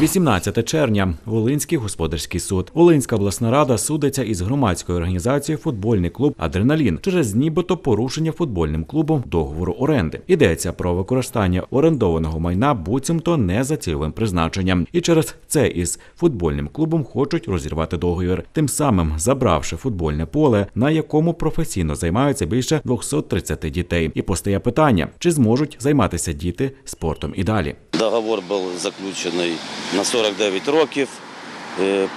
18 червня. Волинський господарський суд. Волинська обласна рада судиться із громадською організацією футбольний клуб Адреналін через нібито порушення футбольним клубом договору оренди. Йдеться про використання орендованого майна буцімто не за цільовим призначенням. І через це із футбольним клубом хочуть розірвати договір, тим самим забравши футбольне поле, на якому професійно займаються більше 230 дітей. І постає питання, чи зможуть займатися діти спортом і далі. Договор був заключений на 49 років. е,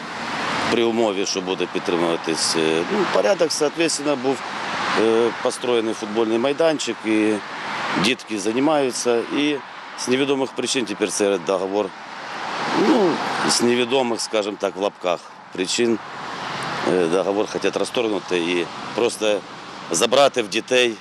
При умові, що буде підтримуватись е, ну, порядок, соответственно, був е, построєний футбольний майданчик, і дітки займаються. І з невідомих причин тепер цей договор, ну, з невідомих, скажімо так, в лапках причин е, договор хочуть розторгнути і просто забрати в дітей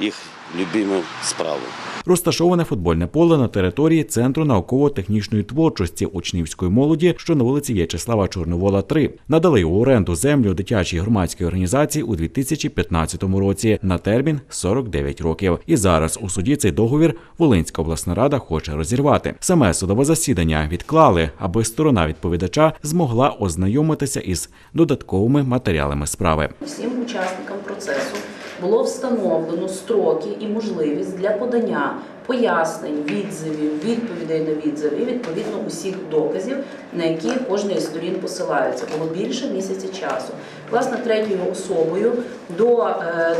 їх любиму справу. Розташоване футбольне поле на території Центру науково-технічної творчості учнівської молоді, що на вулиці В'ячеслава Чорновола, 3. Надали у оренду землю дитячій громадській організації у 2015 році на термін 49 років. І зараз у суді цей договір Волинська обласна рада хоче розірвати. Саме судове засідання відклали, аби сторона відповідача змогла ознайомитися із додатковими матеріалами справи. Всім учасникам процесу було встановлено строки і можливість для подання пояснень, відзивів, відповідей на відзиви і відповідно усіх доказів, на які кожна із сторін посилається. Було більше місяця часу. Власне, третьою особою до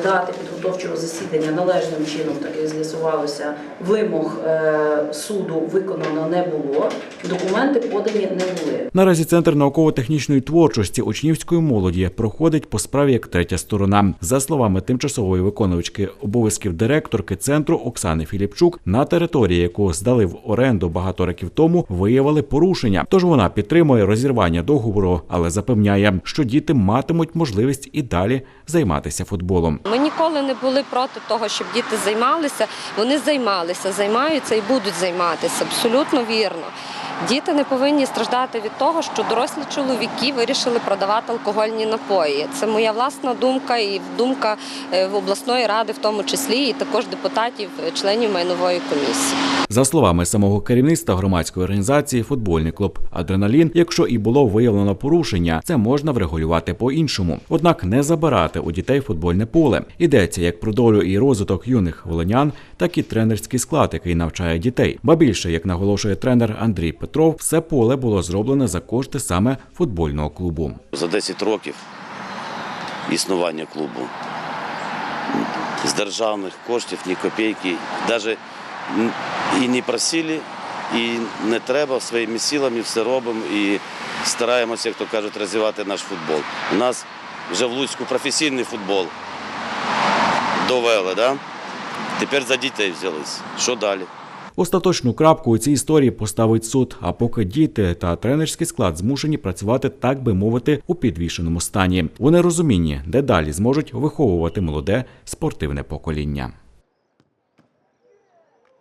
дати дати підготовчого засідання належним чином, так як з'ясувалося, вимог е, суду виконано не було. Документи подані не були. Наразі центр науково-технічної творчості учнівської молоді проходить по справі як третя сторона. За словами тимчасової виконувачки обов'язків директорки центру Оксани Філіпчук, на території, яку здали в оренду багато років тому, виявили порушення. Тож вона підтримує розірвання договору, але запевняє, що діти матимуть можливість і далі займатися футболом. Ми ніколи не були проти того, щоб діти займалися. Вони займалися, займаються і будуть займатися. Абсолютно вірно. Діти не повинні страждати від того, що дорослі чоловіки вирішили продавати алкогольні напої. Це моя власна думка і думка е, в обласної ради, в тому числі, і також депутатів, е, членів майнової комісії. За словами самого керівництва громадської організації, футбольний клуб Адреналін, якщо і було виявлено порушення, це можна врегулювати по-іншому. Однак не забирати у дітей футбольне поле. Йдеться як про долю і розвиток юних волинян, так і тренерський склад, який навчає дітей. Ба більше, як наголошує тренер Андрій Петров, все поле було зроблене за кошти саме футбольного клубу. За 10 років існування клубу з державних коштів ні копійки, навіть і не просили, і не треба своїми силами все робимо і стараємося, як то кажуть, розвивати наш футбол. У нас вже в Луцьку професійний футбол довели, да? тепер за дітей взялись. Що далі? Остаточну крапку у цій історії поставить суд. А поки діти та тренерський склад змушені працювати, так би мовити, у підвішеному стані. Вони розумінні, де далі зможуть виховувати молоде спортивне покоління.